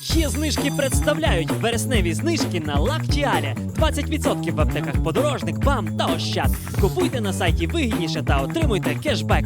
Є знижки представляють вересневі знижки на лактіаля. 20% в аптеках подорожник, БАМ та Ощад. Купуйте на сайті вигідніше та отримуйте кешбек.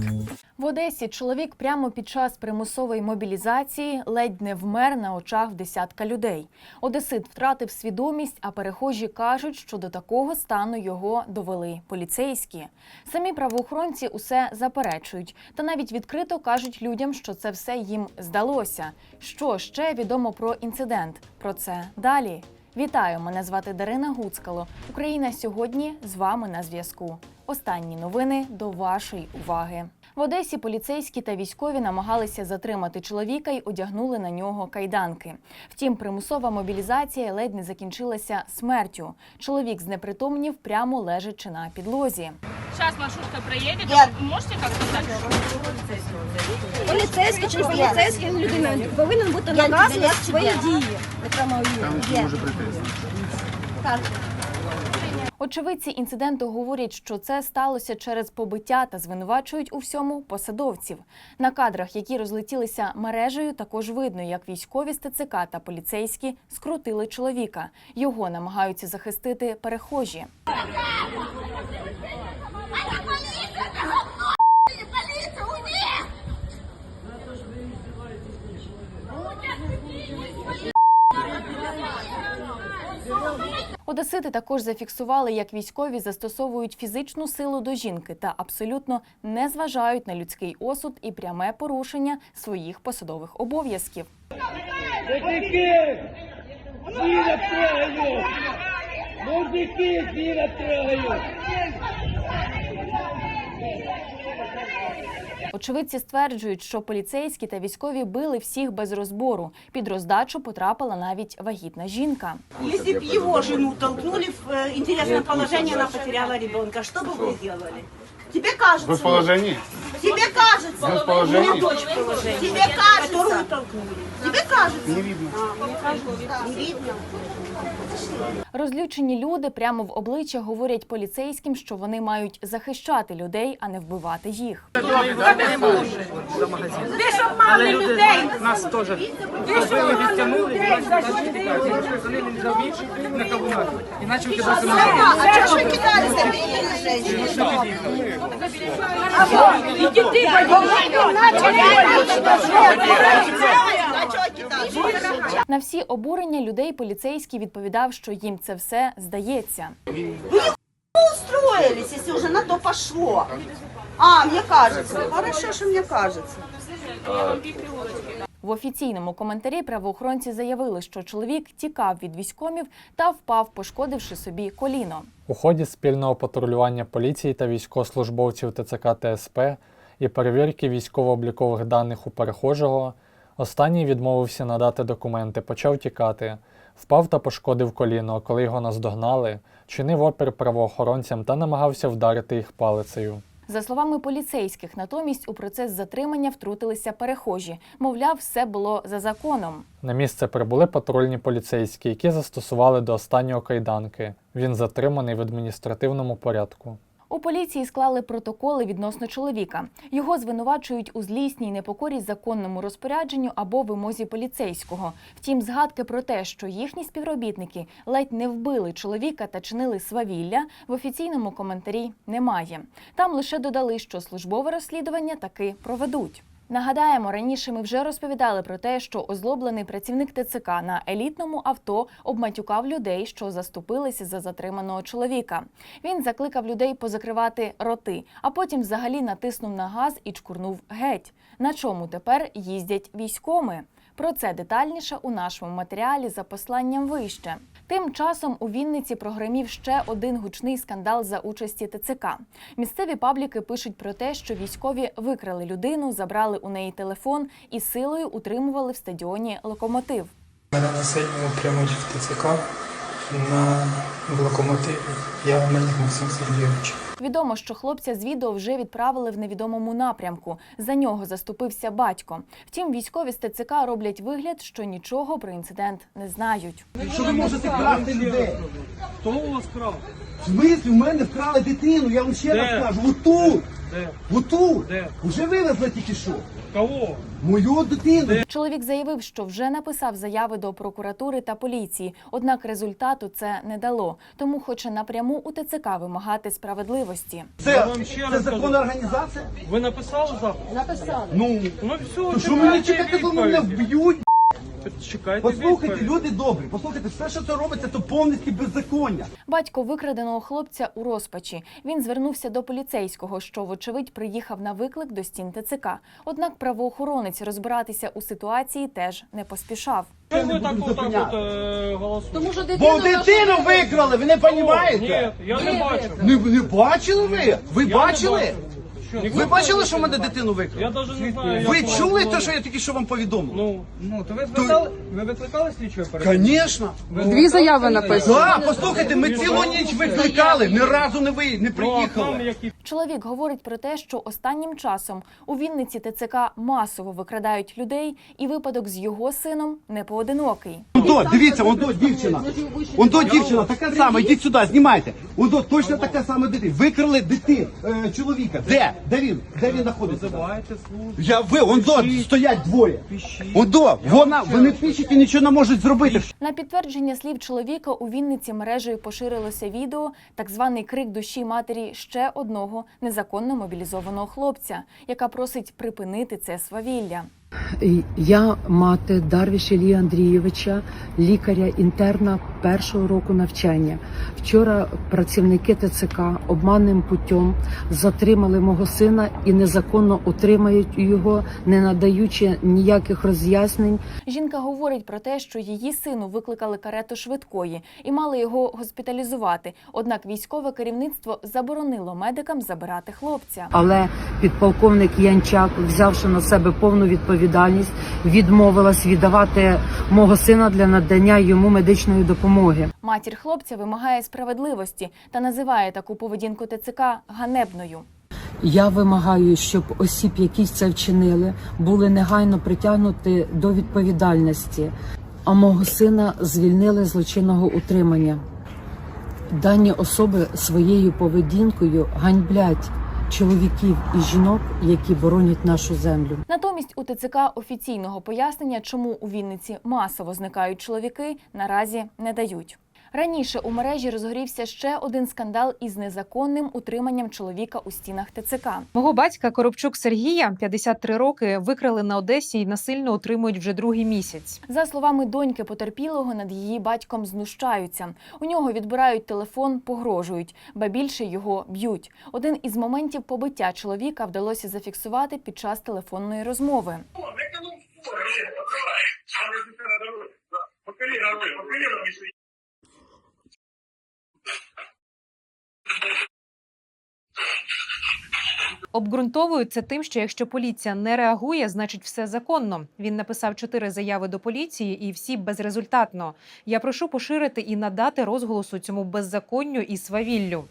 В Одесі чоловік прямо під час примусової мобілізації ледь не вмер на очах в десятка людей. Одесит втратив свідомість, а перехожі кажуть, що до такого стану його довели поліцейські. Самі правоохоронці усе заперечують, та навіть відкрито кажуть людям, що це все їм здалося. Що ще відомо про інцидент? Про це далі. Вітаю! Мене звати Дарина Гуцкало. Україна сьогодні з вами на зв'язку. Останні новини до вашої уваги. В Одесі поліцейські та військові намагалися затримати чоловіка й одягнули на нього кайданки. Втім, примусова мобілізація ледь не закінчилася смертю. Чоловік знепритомнів прямо лежачи на підлозі. Сейчас маршрутка проедет. Я- Можете как-то так? Поліцейський чи поліцейський людина повинен бути на не свої дії. Є. Так. Очевидці інциденту говорять, що це сталося через побиття та звинувачують у всьому посадовців. На кадрах, які розлетілися мережею, також видно, як військові з ТЦК та поліцейські скрутили чоловіка. Його намагаються захистити перехожі. Одесити також зафіксували, як військові застосовують фізичну силу до жінки та абсолютно не зважають на людський осуд і пряме порушення своїх посадових обов'язків. Мужики! Зіна трогаю! Мужики, зіна трогаю! Очевидці стверджують, що поліцейські та військові били всіх без розбору. Під роздачу потрапила навіть вагітна жінка. Если бы его жену толкнули в э, интересное положение, она потеряла ребенка, что бы вы сделали? Тебе кажется? Вы в положении? Тебе кажется? Вы в положении? У меня дочь в положении. Тебе кажется? Которую толкнули. Тебе кажется? Не видно. Не видно. Розлючені люди прямо в обличчя говорять поліцейським, що вони мають захищати людей, а не вбивати їх. Ви ж обманли людей! Нас теж побили, відтягнули, вони не завіч на кавунах. І почав кидати на. А чого ж ви кидалися? Чого кидалися? На всі обурення людей поліцейський відповідав, що їм це все здається. устроились, если уже на то пошло. А, мне кажется. Хорошо, что мне кажется. В офіційному коментарі правоохоронці заявили, що чоловік тікав від військомів та впав, пошкодивши собі коліно. У ході спільного патрулювання поліції та військовослужбовців ТЦК та СП і перевірки військово-облікових даних у перехожого, останній відмовився надати документи, почав тікати, впав та пошкодив коліно, коли його наздогнали, чинив опір правоохоронцям та намагався вдарити їх палицею. За словами поліцейських, натомість у процес затримання втрутилися перехожі. Мовляв, все було за законом. На місце прибули патрульні поліцейські, які застосували до останнього кайданки. Він затриманий в адміністративному порядку. У поліції склали протоколи відносно чоловіка. Його звинувачують у злісній непокорі законному розпорядженню або вимозі поліцейського. Втім, згадки про те, що їхні співробітники ледь не вбили чоловіка та чинили свавілля, в офіційному коментарі немає. Там лише додали, що службове розслідування таки проведуть. Нагадаємо, раніше ми вже розповідали про те, що озлоблений працівник ТЦК на елітному авто обматюкав людей, що заступилися за затриманого чоловіка. Він закликав людей позакривати роти, а потім взагалі натиснув на газ і чкурнув геть. На чому тепер їздять військоми? Про це детальніше у нашому матеріалі за посланням вище. Тим часом у Вінниці прогремів ще один гучний скандал за участі ТЦК. Місцеві пабліки пишуть про те, що військові викрали людину, забрали у неї телефон і силою утримували в стадіоні локомотив. Мене на сьогодні прямо в ТЦК на в локомотиві. Я Мельник Максим Сергійович. Відомо, що хлопця з відео вже відправили в невідомому напрямку. За нього заступився батько. Втім, військові з ТЦК роблять вигляд, що нічого про інцидент не знають. Що ви можете красти людей? Хто у вас крав? В смислі, в мене вкрали дитину, я вам ще Де? раз кажу, отут, Де? отут, Де? вже вивезли тільки що. Кого? Мою дитину. Чоловік заявив, що вже написав заяви до прокуратури та поліції, однак результату це не дало. Тому хоче напряму у ТЦК вимагати справедливості. Це, це законна організація? Ви написали запит? Ну, Ну все, то що мені чекати, коли мене вб'ють? Чекайте Послухайте, відповідь. люди добрі, послухайте, все, що це робиться, то повністю беззаконня. Батько викраденого хлопця у розпачі. Він звернувся до поліцейського, що, вочевидь, приїхав на виклик до стін ТЦК. Однак правоохоронець розбиратися у ситуації теж не поспішав. Чого ви так от е, голосуєте? Тому що Бо дитину викрали, ви не розумієте? Ні, я не бачу. Не, не бачили ви? Ви Я бачили? не бачу. Ви бачили, що в мене дитину викрали? Я навіть не знаю. Ви чули воно те, що я тільки що вам повідомив? Ну, ну, то ви викликали, ви викликали слідчого Звісно. Дві заяви написали. Так, послухайте, ми цілу ніч викликали, ні разу не ви не Ну, а там приїхали. які Чоловік говорить про те, що останнім часом у Вінниці ТЦК масово викрадають людей, і випадок з його сином не поодинокий. Ондо, дивіться, ондо дівчина. Ондо дівчина, така сама, йдіть сюди, знімайте. Ондо, точно така сама дитина. Викрали дитин, е, чоловіка. Де? Де він? Де він знаходиться? Визиваєте службу. Я ви, ондо, стоять двоє. Ондо, вона, вони пишуть і нічого не можуть зробити. На підтвердження слів чоловіка у Вінниці мережею поширилося відео, так званий крик душі матері ще одного незаконно мобілізованого хлопця, яка просить припинити це свавілля. Я мати Дарвіш Ілії Андрійовича, лікаря-інтерна першого року навчання. Вчора працівники ТЦК обманним путем затримали мого сина і незаконно утримають його, не надаючи ніяких роз'яснень. Жінка говорить про те, що її сину викликали карету швидкої і мали його госпіталізувати. Однак військове керівництво заборонило медикам забирати хлопця. Але підполковник Янчак, взявши на себе повну відповідальність, відмовилась віддавати мого сина для надання йому медичної допомоги. Матір хлопця вимагає справедливості та називає таку поведінку ТЦК ганебною. Я вимагаю, щоб осіб, які це вчинили, були негайно притягнуті до відповідальності, а мого сина звільнили злочинного утримання. Дані особи своєю поведінкою ганьблять чоловіків і жінок, які боронять нашу землю. Натомість у ТЦК офіційного пояснення, чому у Вінниці масово зникають чоловіки, наразі не дають. Раніше у мережі розгорівся ще один скандал із незаконним утриманням чоловіка у стінах ТЦК. Мого батька Коробчук Сергія, 53 роки, викрали на Одесі і насильно утримують вже другий місяць. За словами доньки потерпілого, над її батьком знущаються. У нього відбирають телефон, погрожують, ба більше його б'ють. Один із моментів побиття чоловіка вдалося зафіксувати під час телефонної розмови. Обґрунтовують це тим, що якщо поліція не реагує, значить все законно. Він написав чотири заяви до поліції, і всі безрезультатно. Я прошу поширити і надати розголосу цьому беззаконню і свавіллю.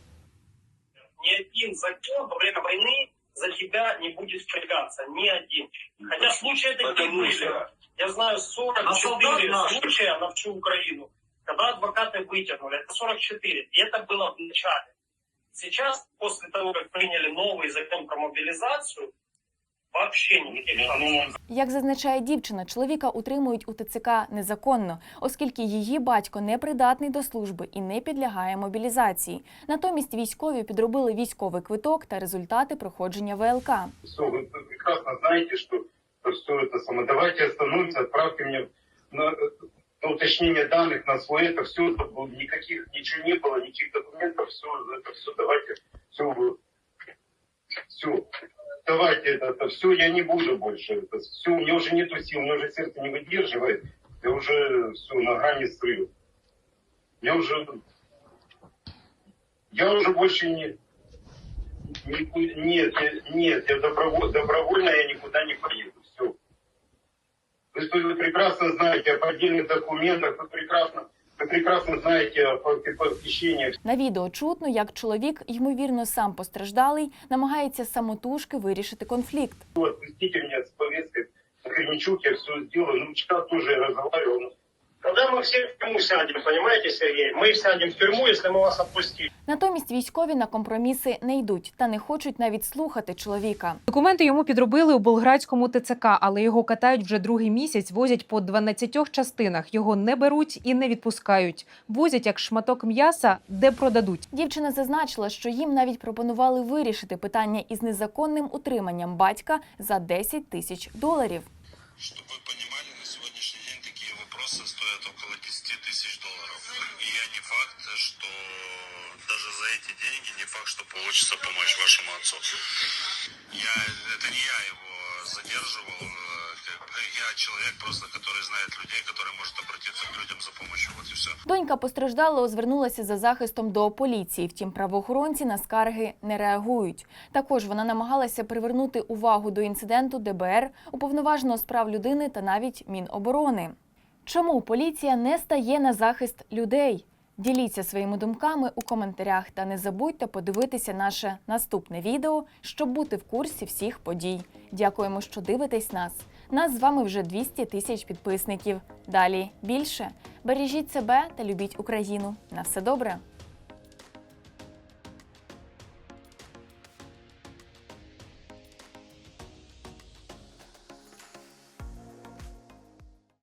ни один закон во время войны за тебя не будет впрягаться. Ни один. Хотя случаи такие были. Я знаю 44 случая на всю Украину, когда адвокаты вытянули. Это 44. И это было в начале. Сейчас, после того, как приняли новый закон про мобилизацию, вообще никаких шансов. Як зазначає дівчина, чоловіка утримують у ТЦК незаконно, оскільки її батько не придатний до служби і не підлягає мобілізації. Натомість військові підробили військовий квиток та результати проходження ВЛК. все, вы вы прекрасно знаете, что все это самое. Давайте остановимся, отправьте мне на, на уточнение данных на свой это все, никаких ничего не было, никаких документов, все, это все, давайте, все, все, давайте это, это все, я не буду больше, это все, у меня уже нету сил, у меня уже сердце не выдерживает, я уже все на грани срыва. Я уже, я уже больше не, Нику- Нет, нет, я добровольно, добровольно я никуда не поеду. Все. Вы, что вы прекрасно знаете о поддельных документах, вы прекрасно, вы прекрасно знаете о фа- похищениях. На відео чутно, як чоловік, ймовірно, сам постраждалий, намагається самотужки вирішити конфлікт. Отпустите меня с повесткой. Корничук, я все сделаю. Ну, вчера тоже я разговаривал. Ну, Когда мы мы все в тюрьму сядем, понимаете, Сергей? Мы сядем в тюрьму, если мы вас отпустим. Натомість військові на компроміси не йдуть та не хочуть навіть слухати чоловіка. Документи йому підробили у болградському ТЦК, але його катають вже другий місяць, возять по 12 частинах. Його не беруть і не відпускають. Возять як шматок м'яса, де продадуть. Дівчина зазначила, що їм навіть пропонували вирішити питання із незаконним утриманням батька за 10 тисяч доларів. Чтобы вы понимали, на сегодняшний день такие вопросы стоят около 10 тысяч долларов. И я не факт, что даже за эти деньги не факт, что получится помочь вашему отцу. Я, это не я его задерживал. э, как бы Я человек просто, который знает людей, который может обратиться к людям за помощью. Вот и все. Донька постраждалого звернулася за захистом до поліції. Втім, правоохоронці на скарги не реагують. Також вона намагалася привернути увагу до інциденту ДБР, уповноваженого з прав людини та навіть Міноборони. Чому поліція не стає на захист людей? Діліться своїми думками у коментарях та не забудьте подивитися наше наступне відео, щоб бути в курсі всіх подій. Дякуємо, що дивитесь нас. Нас з вами вже 200 тисяч підписників. Далі більше. Бережіть себе та любіть Україну. На все добре.